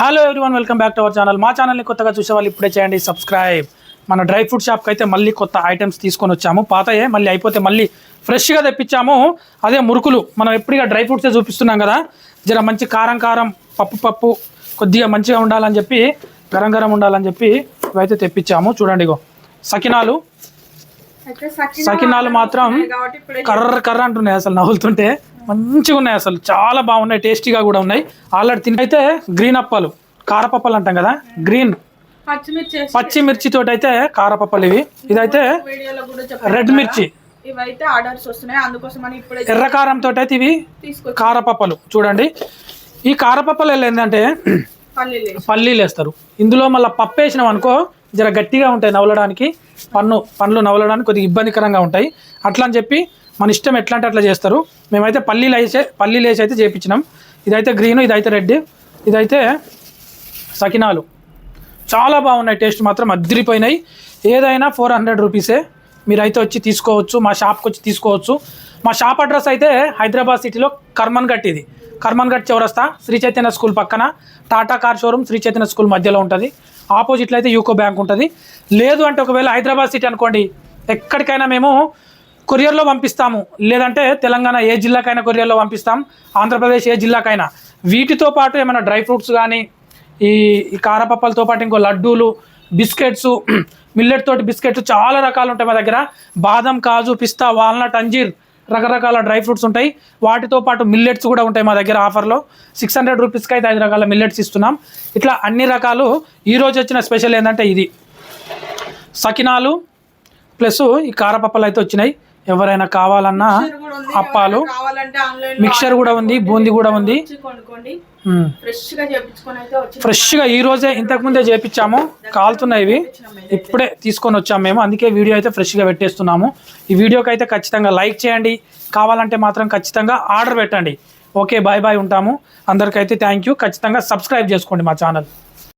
Hello everyone welcome back to our channel మా ఛానల్ని కొత్తగా చూసే వాళ్ళు ఇప్పుడే చేయండి సబ్స్క్రైబ్ మన డ్రై ఫ్రూట్ షాప్కి అయితే మళ్ళీ కొత్త ఐటమ్స్ తీసుకొని వచ్చాము. పాతయే మళ్ళీ అయిపోతే మళ్ళీ ఫ్రెష్గా తెప్పించాము. అదే మురుకులు. మనం ఎప్పుడుగా డ్రై ఫ్రూట్సే చూపిస్తున్నాం కదా. జర మంచి కారం కారం పప్పు పప్పు కొద్దిగా మంచిగా ఉండాలని చెప్పి గరం గరం ఉండాలని చెప్పి ఇవైతే తెప్పించాము. చూడండి ఇగో. సకినాలు. సకినాలు మాత్రం కర్ర కర్ర అంటున్నాయి అసలు నవ్వులుతుంటే. మంచిగా ఉన్నాయి అసలు. చాలా బాగున్నాయి టేస్టీగా కూడా ఉన్నాయి. ఆల్రెడీ తిని అయితే గ్రీన్ అప్పాలు కారపప్పలు అంటాం కదా? గ్రీన్. పచ్చిమిర్చి తోటి అయితే కారపప్పలు ఇవి. ఇదైతే రెడ్ మిర్చి. ఇవైతే ఆర్డర్స్ వస్తున్నాయి. అందుకోసం అని ఇప్పుడే ఎర్ర కారం తోటి అయితే ఇవి కారపప్పలు. చూడండి. ఈ కారపప్పలు ఏంటంటే పల్లీలు వేస్తారు. ఇందులో మళ్ళీ పప్పు వేసినాం అనుకో జర గట్టిగా ఉంటాయి నవలడానికి. పన్ను పండ్లు నవలడానికి కొద్దిగా ఇబ్బందికరంగా ఉంటాయి. అట్లా అని చెప్పి మన ఇష్టం ఎట్లా అంటే అట్లా చేస్తారు. మేమైతే పల్లీలు వేసే పల్లీలు వేసి అయితే చేపించినాం. ఇదైతే గ్రీన్ ఇదైతే రెడ్ ఇదైతే సకినాలు. చాలా బాగున్నాయి టేస్ట్ మాత్రం అద్దరిపోయినాయి. ఏదైనా ఫోర్ హండ్రెడ్ రూపీసే. మీరైతే వచ్చి తీసుకోవచ్చు మా షాప్కి వచ్చి తీసుకోవచ్చు. మా షాప్ అడ్రస్ అయితే హైదరాబాద్ సిటీలో కర్మన్ఘట్ ఇది. కర్మన్గఢ్ చౌరస్తా శ్రీ చైతన్య స్కూల్ పక్కన. Tata car showroom Sri Chaitanya school మధ్యలో ఉంటుంది. ఆపోజిట్లో అయితే యూకో బ్యాంక్ ఉంటుంది. లేదు అంటే ఒకవేళ హైదరాబాద్ సిటీ అనుకోండి ఎక్కడికైనా మేము కొరియర్లో పంపిస్తాము. లేదంటే తెలంగాణ ఏ జిల్లాకైనా కొరియర్లో పంపిస్తాం. ఆంధ్రప్రదేశ్ ఏ జిల్లాకైనా. వీటితో పాటు ఏమైనా డ్రై ఫ్రూట్స్ కానీ ఈ ఈ కారపప్పలతో పాటు ఇంకో లడ్డూలు బిస్కెట్స్ మిల్లెట్ తోటి బిస్కెట్స్ చాలా రకాలు ఉంటాయి మా దగ్గర. బాదం కాజు పిస్తా వాల్నట్ అంజీర్ రకరకాల డ్రై ఫ్రూట్స్ ఉంటాయి. వాటితో పాటు మిల్లెట్స్ కూడా ఉంటాయి మా దగ్గర ఆఫర్లో. సిక్స్ హండ్రెడ్ రూపీస్కి అయితే ఐదు రకాల మిల్లెట్స్ ఇస్తున్నాం. ఇట్లా అన్ని రకాలు ఈరోజు వచ్చిన స్పెషల్ ఏంటంటే ఇది. సకినాలు ప్లస్ ఈ కారపప్పలు అయితే వచ్చినాయి. ఎవరైనా కావాలన్నా. అప్పాలు మిక్చర్ కూడా ఉంది బూందీ కూడా ఉంది. ఫ్రెష్గా ఈ రోజే ఇంతకు ముందే చేపించాము. కాలుతున్నాయి ఇవి. ఇప్పుడే తీసుకొని వచ్చాము మేము. అందుకే వీడియో అయితే ఫ్రెష్గా పెట్టేస్తున్నాము. ఈ వీడియోకి అయితే ఖచ్చితంగా లైక్ చేయండి. కావాలంటే మాత్రం ఖచ్చితంగా ఆర్డర్ పెట్టండి. ఓకే బాయ్ బాయ్ ఉంటాము. అందరికైతే థ్యాంక్ యూ ఖచ్చితంగా సబ్స్క్రైబ్ చేసుకోండి మా ఛానల్.